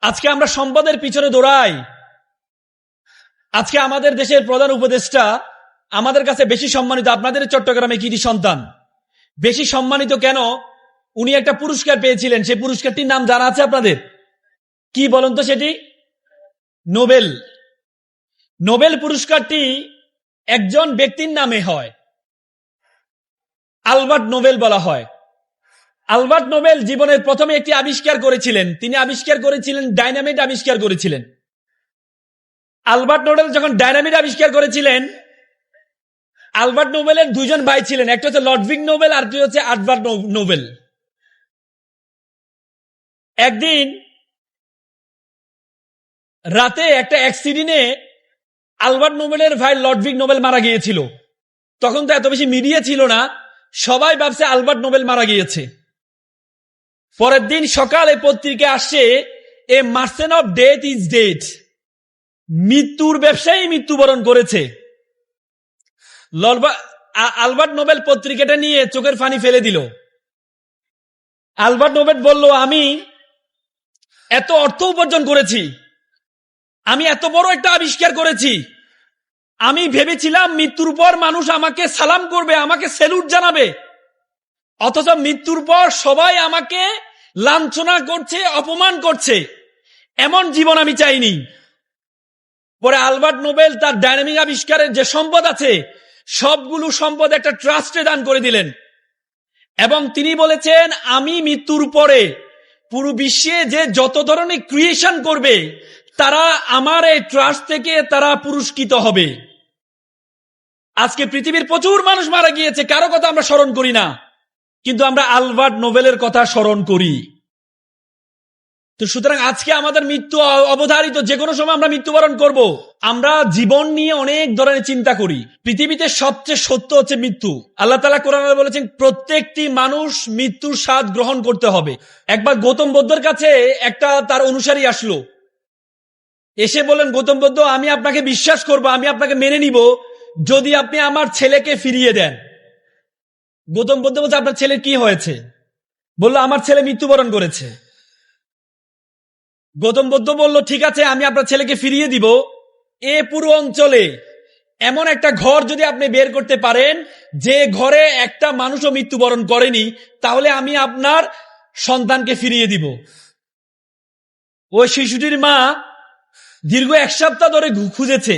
আজকে আমরা সম্পদের পিছনে দৌড়াই। আজকে আমাদের দেশের প্রধান উপদেষ্টা আমাদের কাছে বেশি সম্মানিত। আপনাদের চট্টগ্রামে কৃতি সন্তান? বেশি সম্মানিত কেন? উনি একটা পুরস্কার পেয়েছিলেন। সেই পুরস্কারটির নাম জানা আছে আপনাদের? কি বলুন তো সেটি? নোবেল। নোবেল পুরস্কারটি একজন ব্যক্তির নামে হয়। আলবার্ট নোবেল বলা হয়। আলবার্ট নোবেল জীবনের প্রথমে একটি আবিষ্কার করেছিলেন। তিনি আবিষ্কার করেছিলেন, ডাইনামিট আবিষ্কার করেছিলেন। আলবার্ট নোবেল যখন ডাইনামিট আবিষ্কার করেছিলেন, আলবার্ট নোবেলের দুজন ভাই ছিলেন। একটা হচ্ছে লডভিক নোবেল, আর দুই হচ্ছে আলবার্ট নোবেল। একদিন রাতে একটা অ্যাক্সিডেন্টে আলবার্ট নোবেলের ভাই লডভিক নোবেল মারা গিয়েছিল। তখন তো এত বেশি মিডিয়া ছিল না, সবাই ভাবছে আলবার্ট নোবেল মারা গিয়েছে। পরের দিন সকালে পত্রিকা আসছে a merchant of death is dead মৃত্যুর ব্যবসায়ী মৃত্যুবরণ করেছে। আলবার্ট নোবেল পত্রিকাটা নিয়ে চোখের ফানি ফেলে দিল। আলবার্ট নোবেল বলল, আমি এত অর্থ উপার্জন করেছি। আমি এত বড় একটা আবিষ্কার করেছি। আমি ভেবেছিলাম মৃত্যুর পর মানুষ আমাকে সালাম করবে, আমাকে সেলুট জানাবে। অথচ মৃত্যুর পর সবাই আমাকে লাঞ্ছনা করছে, অপমান করছে। এমন জীবন আমি চাইনি। পরে আলবার্ট নোবেল তার ডাইনামিক আবিষ্কারের যে সম্পদ আছে, সবগুলো সম্পদ একটা ট্রাস্টে দান করে দিলেন। এবং তিনি বলেছেন, আমি মৃত্যুর পরে পুরো বিশ্বে যে যত ধরনের ক্রিয়েশন করবে, তারা আমার এই ট্রাস্ট থেকে তারা পুরস্কৃত হবে। আজকে পৃথিবীর প্রচুর মানুষ মারা গিয়েছে, কারও কথা আমরা স্মরণ করি না। কিন্তু আমরা আলবার্ট নোবেলের কথা স্মরণ করি। তো সুতরাং আজকে আমাদের মৃত্যু অবধারিত যে কোনো সময় আমরা মৃত্যুবরণ করব। আমরা জীবন নিয়ে অনেক ধরনের চিন্তা করি। পৃথিবীতে সবচেয়ে সত্য হচ্ছে মৃত্যু। আল্লাহ তালা কোরআন বলেছেন, প্রত্যেকটি মানুষ মৃত্যুর স্বাদ গ্রহণ করতে হবে। একবার গৌতম বুদ্ধের কাছে একটা তার অনুসারী আসলো। এসে বলেন গৌতম বুদ্ধ, আমি আপনাকে বিশ্বাস করব, আমি আপনাকে মেনে নিব। যদি আপনি আমার ছেলেকে ফিরিয়ে দেন। গৌতম বুদ্ধ বলছে, আপনার ছেলের কি হয়েছে? বলল, আমার ছেলে মৃত্যুবরণ করেছে। গৌতম বুদ্ধ বলল, ঠিক আছে, আমি আপনার ছেলেকে ফিরিয়ে দিব। এ পুরো অঞ্চলে এমন একটা ঘর যদি আপনি বের করতে পারেন, যে ঘরে একটা মানুষও মৃত্যুবরণ করেনি, তাহলে আমি আপনার সন্তানকে ফিরিয়ে দিব। ওই শিশুটির মা দীর্ঘ এক সপ্তাহ ধরে খুঁজেছে।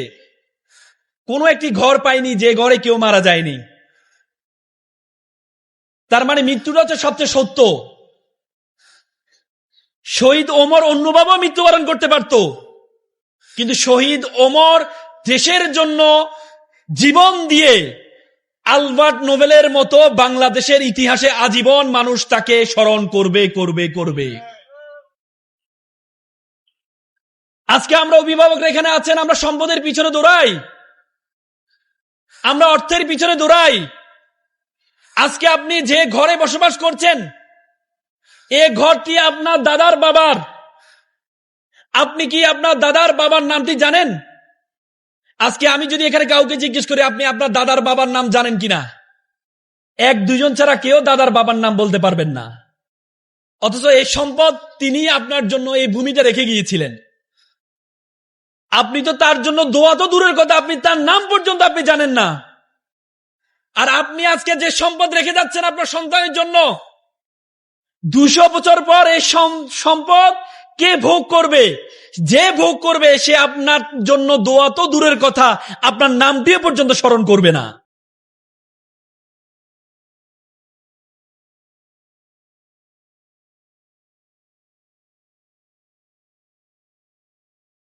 কোনো একটি ঘর পায়নি, যে ঘরে কেউ মারা যায়নি। তার মানে মৃত্যুটা হচ্ছে সবচেয়ে সত্য। শহীদ ওমর অন্যভাবে মৃত্যুবরণ করতে পারত। কিন্তু শহীদ ওমর দেশের জন্য জীবন দিয়ে আলবার্ট নোবেলের মতো বাংলাদেশের ইতিহাসে আজীবন মানুষ তাকে স্মরণ করবে করবে করবে। আজকে আমরা অভিভাবকরা এখানে আছেন, আমরা সম্পদের পিছনে দৌড়াই। আমরা অর্থের পিছনে দৌড়াই। আজকে আপনি যে ঘরে বসবাস করছেন, এ ঘরটি আপনার দাদার বাবার। আপনি কি আপনার দাদার বাবার নামটি জানেন? আজকে আমি যদি এখানে কাউকে জিজ্ঞেস করি, আপনি আপনার দাদার বাবার নাম জানেন কিনা? এক দুজন ছাড়া কেউ দাদার বাবার নাম বলতে পারবেন না। অথচ এই সম্পদ তিনি আপনার জন্য এই ভূমিতে রেখে গিয়েছিলেন। আপনি তো তার জন্য দোয়া তো দূরের কথা, আপনি তার নাম পর্যন্ত আপনি জানেন না। আর আপনি আজকে যে সম্পদ রেখে যাচ্ছেন আপনার সন্তানের জন্য, দুশো বছর পর এই সম- সম্পদ কে ভোগ করবে? যে ভোগ করবে, সে আপনার জন্য দোয়া তো দূরের কথা, আপনার নামটিও পর্যন্ত স্মরণ করবে না।